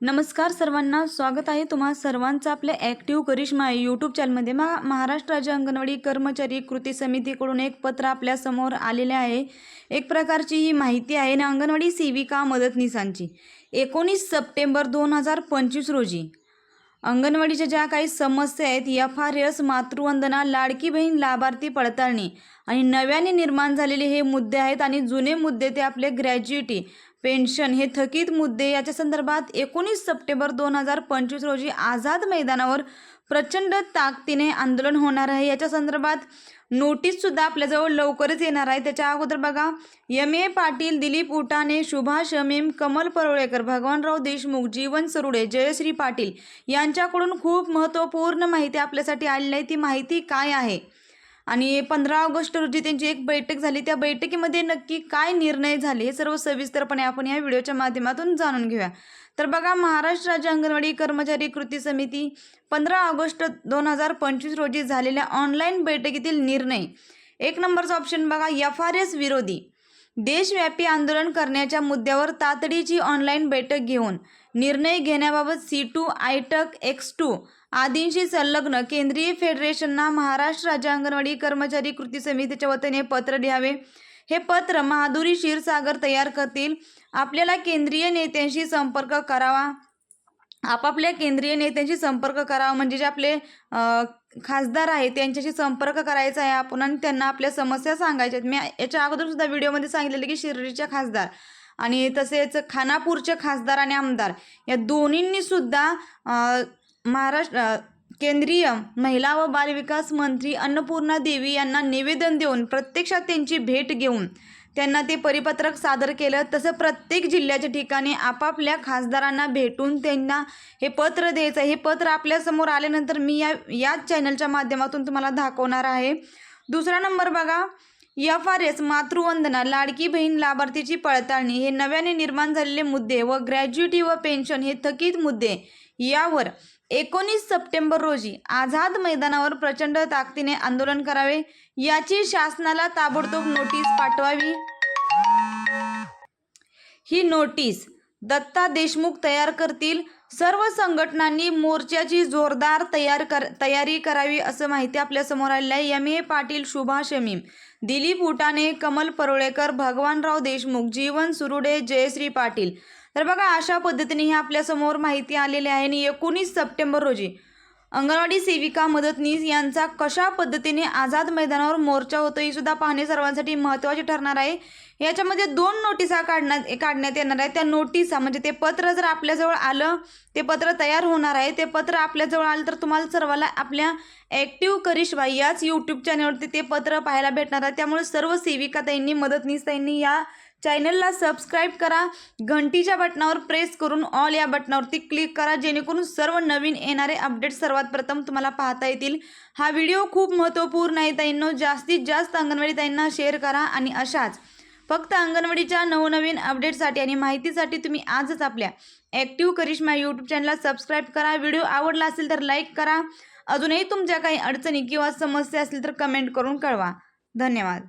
नमस्कार सर्वांना स्वागत आहे तुम्हा सर्वांचं आपल्या ॲक्टिव्ह करिश्मा यूट्यूब चॅनलमध्ये मा महाराष्ट्र राज्य अंगणवाडी कर्मचारी कृती समितीकडून एक पत्र आपल्यासमोर आलेले आहे. एक प्रकारची ही माहिती आहे आणि अंगणवाडी सेविका मदतनीसांची एकोणीस सप्टेंबर दोन हजार पंचवीस रोजी. अंगणवाडीच्या ज्या काही समस्या आहेत F R S Matruvandana Ladki Bahin लाभार्थी पडताळणी आणि नव्याने निर्माण झालेले हे मुद्दे आहेत आणि जुने मुद्दे ते आपले ग्रॅज्युएटी पेन्शन हे थकीत मुद्दे याच्या संदर्भात एकोणीस सप्टेंबर दोन हजार पंचवीस रोजी आझाद मैदानावर प्रचंड ताकदीने आंदोलन होणार आहे. याच्या संदर्भात नोटीससुद्धा आपल्याजवळ लवकरच येणार आहे. त्याच्या अगोदर बघा यम ए पाटील दिलीप उटाणे सुभाष अमीम कमल परोळेकर भगवानराव देशमुख जीवन सरुडे जयश्री पाटील यांच्याकडून खूप महत्त्वपूर्ण माहिती आपल्यासाठी आलेली आहे. ती माहिती काय आहे? आणि पंधरा ऑगस्ट रोजी त्यांची एक बैठक झाली. त्या बैठकीमध्ये नक्की काय निर्णय झाले हे सर्व सविस्तरपणे आपण या व्हिडिओच्या माध्यमातून जाणून घेऊया. तर बघा महाराष्ट्र राज्य अंगणवाडी कर्मचारी कृती समिती पंधरा ऑगस्ट दोन हजार पंचवीस रोजी झालेल्या ऑनलाईन बैठकीतील निर्णय. एक नंबरचा ऑप्शन बघा एफ आर एस विरोधी. देशव्यापी आंदोलन करण्याच्या मुद्द्यावर तातडीची ऑनलाईन बैठक घेऊन निर्णय घेण्याबाबत C two AITUC X two आदींशी संलग्न केंद्रीय फेडरेशनना महाराष्ट्र राज्य अंगणवाडी कर्मचारी कृती समितीच्या वतीने पत्र द्यावे हे पत्र माधुरी क्षीरसागर तयार करतील. आपल्याला केंद्रीय नेत्यांशी संपर्क करावा. आपापल्या केंद्रीय नेत्यांशी संपर्क करावा म्हणजे जे आपले खासदार आहेत त्यांच्याशी संपर्क करायचा आहे आपण आणि त्यांना आपल्या समस्या सांगायच्या आहेत. मी याच्या अगोदरसुद्धा व्हिडिओमध्ये सांगितलेलं की शिर्डीच्या खासदार आणि तसेच खानापूरचे खासदार आणि आमदार या दोन्हींनीसुद्धा महाराष्ट्र केंद्रीय महिला व बालविकास मंत्री अन्नपूर्णा देवी यांना निवेदन देऊन प्रत्यक्षात त्यांची भेट घेऊन त्यांना ते परिपत्रक सादर केलं. तसं प्रत्येक जिल्ह्याच्या ठिकाणी आपापल्या खासदारांना भेटून त्यांना हे पत्र द्यायचं. आहे हे पत्र आपल्यासमोर आल्यानंतर मी या याच चॅनलच्या माध्यमातून तुम्हाला दाखवणार आहे. दुसरा नंबर बघा. F R S Matruvandana Ladki Bahin लाभार्थीची पडताळणी हे नव्याने निर्माण झालेले मुद्दे व ग्रॅज्युटी व पेन्शन हे थकीत मुद्दे यावर एकोणीस सप्टेंबर रोजी आझाद मैदानावर प्रचंड ताकदीने आंदोलन करावे याची शासनाला ताबडतोब नोटीस पाठवावी. ही नोटीस दत्ता देशमुख तयार करतील सर्व संघटनांनी मोर्चाची जोरदार तयार कर तयारी करावी असं माहिती आपल्यासमोर आलेलं आहे. एम. ए. पाटील शुभा शमीम दिलीप उटाणे कमल परोळेकर भगवानराव देशमुख जीवन सुरुडे जयश्री पाटील तर बघा अशा पद्धतीने ही आपल्यासमोर माहिती आलेली आहे. आणि एकोणीस सप्टेंबर रोजी अंगणवाडी सेविका मदतनीस यांचा कशा पद्धतीने आझाद मैदानावर मोर्चा होतो ही सुद्धा पाहणे सर्वांसाठी महत्त्वाचे ठरणार आहे. याच्यामध्ये दोन नोटिसा काढण्यात काढण्यात येणार आहे त्या नोटिसा म्हणजे ते पत्र जर आपल्याजवळ आलं ते पत्र तयार होणार आहे. ते पत्र आपल्याजवळ आलं तर तुम्हाला सर्वाला आपल्या ॲक्टिव्ह करिश्वा याच यूट्यूब चॅनलवरती ते पत्र पाहायला भेटणार आहे त्यामुळे सर्व सेविका ताईंनी मदतनीस ताईंनी या चॅनलला सबस्क्राईब करा. घंटीच्या बटनावर प्रेस करून ऑल या बटनावरती क्लिक करा जेणेकरून सर्व नवीन येणारे अपडेट सर्वात प्रथम तुम्हाला पाहता येतील. हा व्हिडिओ खूप महत्त्वपूर्ण आहे ताईंनो. जास्तीत जास्त अंगणवाडी ताईंना शेअर करा आणि अशाच फक्त अंगणवाडीच्या नवनवीन अपडेटसाठी आणि माहितीसाठी तुम्ही आजच आपल्या ॲक्टिव्ह करिश्मा यूट्यूब चॅनलला सबस्क्राईब करा. व्हिडिओ आवडला असेल तर लाईक करा. अजूनही तुमच्या काही अडचणी किंवा समस्या असतील तर कमेंट करून कळवा. धन्यवाद.